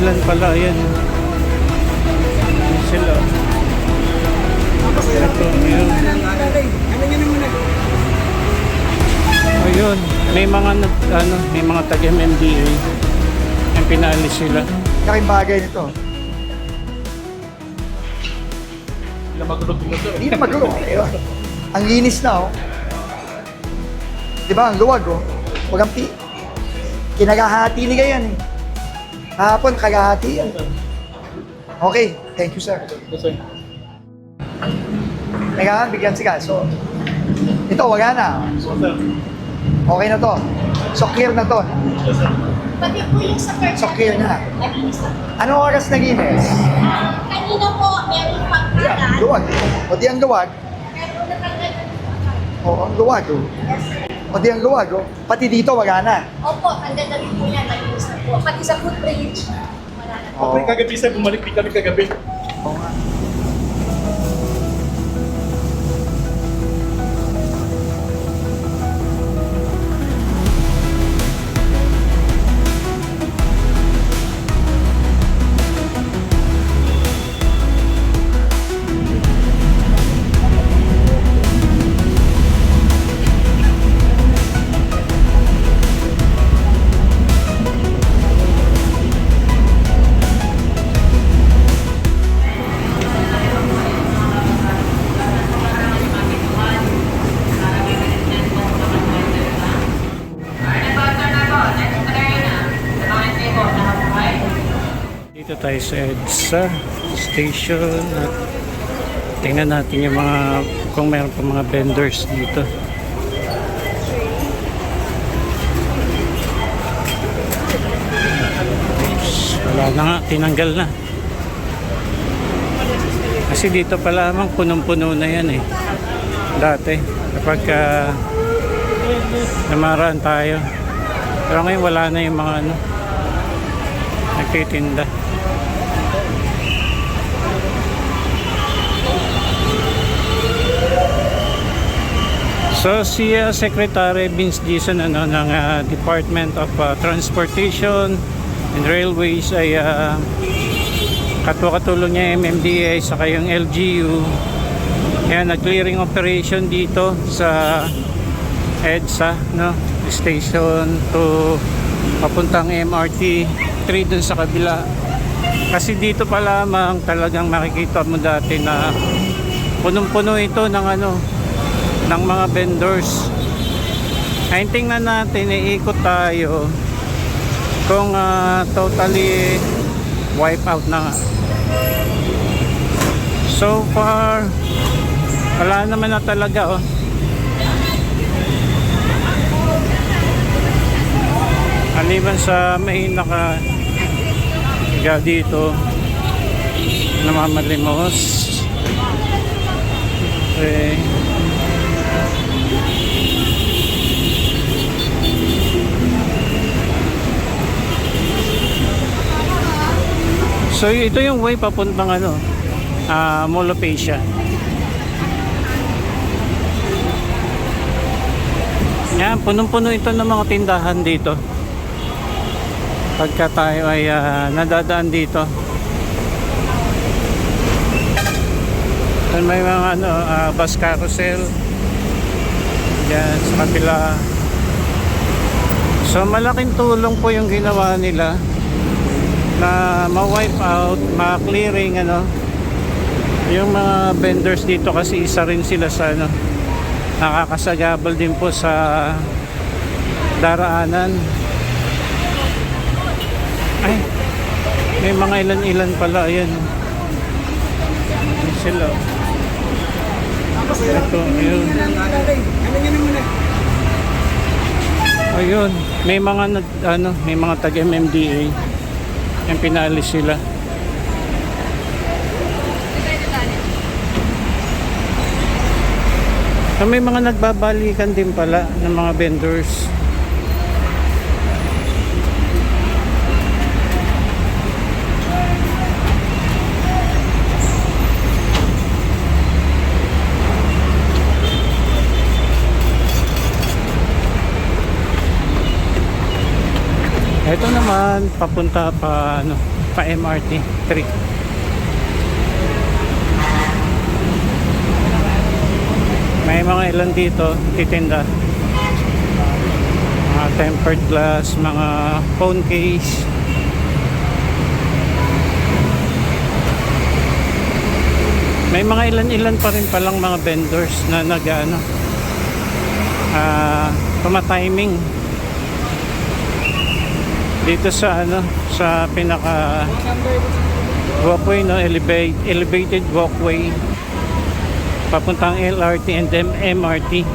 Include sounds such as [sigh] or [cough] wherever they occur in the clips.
ilan-ilan pala. Ayan. Ayan sila. Ito, yun. Ayun, may mga nag, ano, may mga taga-MMDA. Yung pinalis sila. Laking bagay nito. Hindi na magulo. Diba? Ang linis na, oh. Di ba? Ang luwag, oh. Huwag ang pi... Kinagahati ni yan, eh. Kahapon, kagahati yan. Okay, thank you, sir. Kailangan bigyan si kaso. Ito, wala na. Okay na to. So, clear na to. Pati po yung sa first So, clear na. Anong oras naginis? Kanina po, meron pang Yan, kalat. luwag. O di ang luwag. Pero natanggal na po. O, ang luwag, oh. Yes, sir. O di ang luwag, oh. Pati dito, wala na. Opo, ang ganda rin po yan. Malinis na po. Pati sa footbridge, wala na po. Kapag kagabi sir, bumalik din kami kagabi. Oo nga. Dito tayo sa EDSA station at tingnan natin yung mga kung meron pa mga vendors dito. Wala na nga, tinanggal na. Kasi dito pa lamang punong-puno na yan eh. Dati, kapag uh, namaraan tayo. Pero ngayon wala na yung mga ano, nagtitinda. So si uh, Secretary Vince Dizon ano, ng uh, Department of uh, Transportation and Railways ay uh, katulong niya MMDA sa yung LGU yan nag-clearing operation dito sa EDSA no station to papuntang MRT 3 dun sa kabila. Kasi dito pa lamang talagang makikita mo dati na punong-puno ito ng ano ng mga vendors ay tingnan natin iikot tayo kung ah, totally wipe out na nga so far wala naman na talaga oh Aliban sa may naka higa dito namamalimos. Okay. So ito yung way papuntang ano, ah Molopecia. Yan, punong-puno ito ng mga tindahan dito. Pagka tayo ay ah, nadadaan dito. Doon may mga ano, ah, bus carousel. Yan sa kapila so malaking tulong po yung ginawa nila na ma-wipe out, ma-clearing ano yung mga vendors dito kasi isa rin sila sa ano nakakasagabal din po sa daraanan ay, may mga ilan-ilan pala. Ayan. Ayan sila. Ito, ayun. Ayun. May mga ano, may mga taga-MMDA. Yung pinalis sila. So, may mga nagbabalikan din pala ng mga vendors. Naman papunta pa ano pa MRT 3 may mga ilan dito titinda. Mga tempered glass mga phone case. May mga ilan-ilan pa rin palang mga vendors na nag ano ah tumatiming dito sa ano sa pinaka walkway no? Elevate, elevated walkway. Papuntang LRT and MRT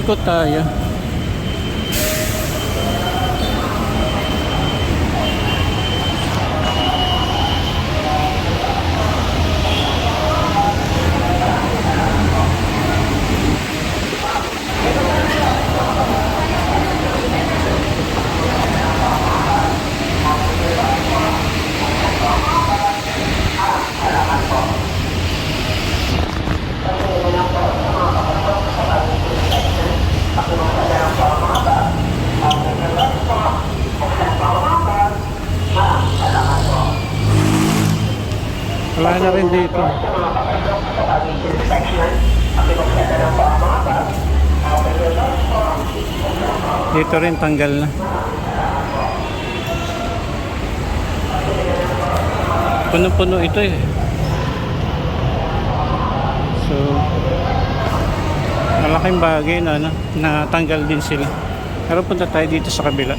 iikot tayo dito. Dito rin tanggal na. Puno-puno ito eh. So malaking bagay na ano, na tanggal din sila. Pero punta tayo dito sa kabila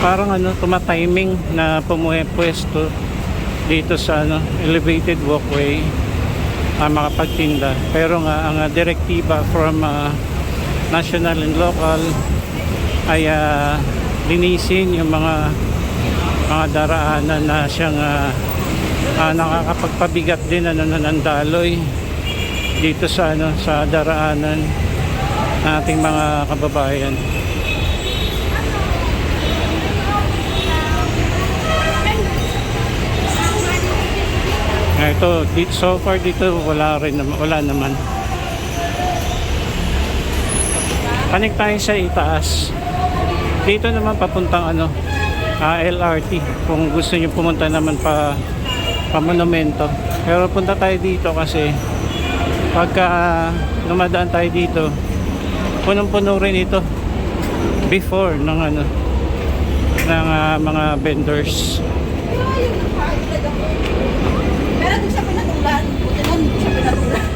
parang ano tumatiming na pumuwesto dito sa ano elevated walkway uh, makapagtinda pero nga ang uh, direktiba from uh, national and local ay uh, linisin yung mga mga daraanan na siyang uh, uh, nakakapagpabigat din ano ng daloy dito sa ano sa daraanan ng ating mga kababayan. Ah, ito, dito, so far dito wala rin wala naman. Connect tayo sa itaas. Dito naman papuntang ano, ah, LRT kung gusto niyo pumunta naman pa pa monumento. Pero punta tayo dito kasi pagka lumadaan tayo dito, punong-puno rin ito before ng ano ng ah, mga vendors. Pero doon sa pinatulan, buti nun, doon sa pinatulan.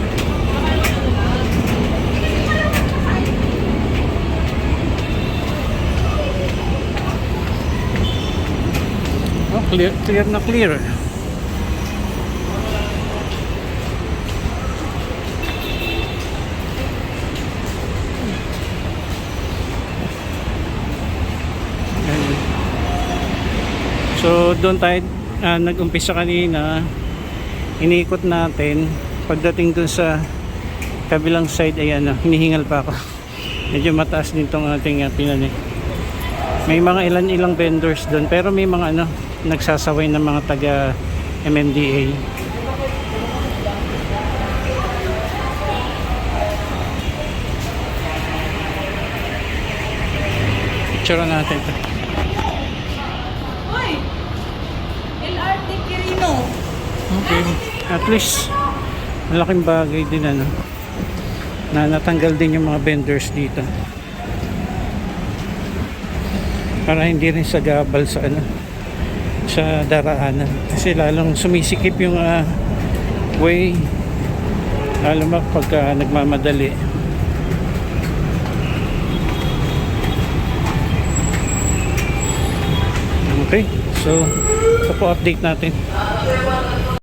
Oh, clear, clear na clear. So doon tayo ah, nag-umpisa kanina iniikot natin. Pagdating doon sa kabilang side ay ano, hinihingal pa ako. [laughs] Medyo mataas din tong ating uh, pinani may mga ilan ilang vendors doon pero may mga ano nagsasaway ng mga taga MMDA picture natin ito Okay. At least, malaking bagay din ano. Na natanggal din yung mga vendors dito. Para hindi rin sa gabal sa ano sa daraanan kasi lalong sumisikip yung uh, way lalo mag pagka ah, nagmamadali okay so ito po update natin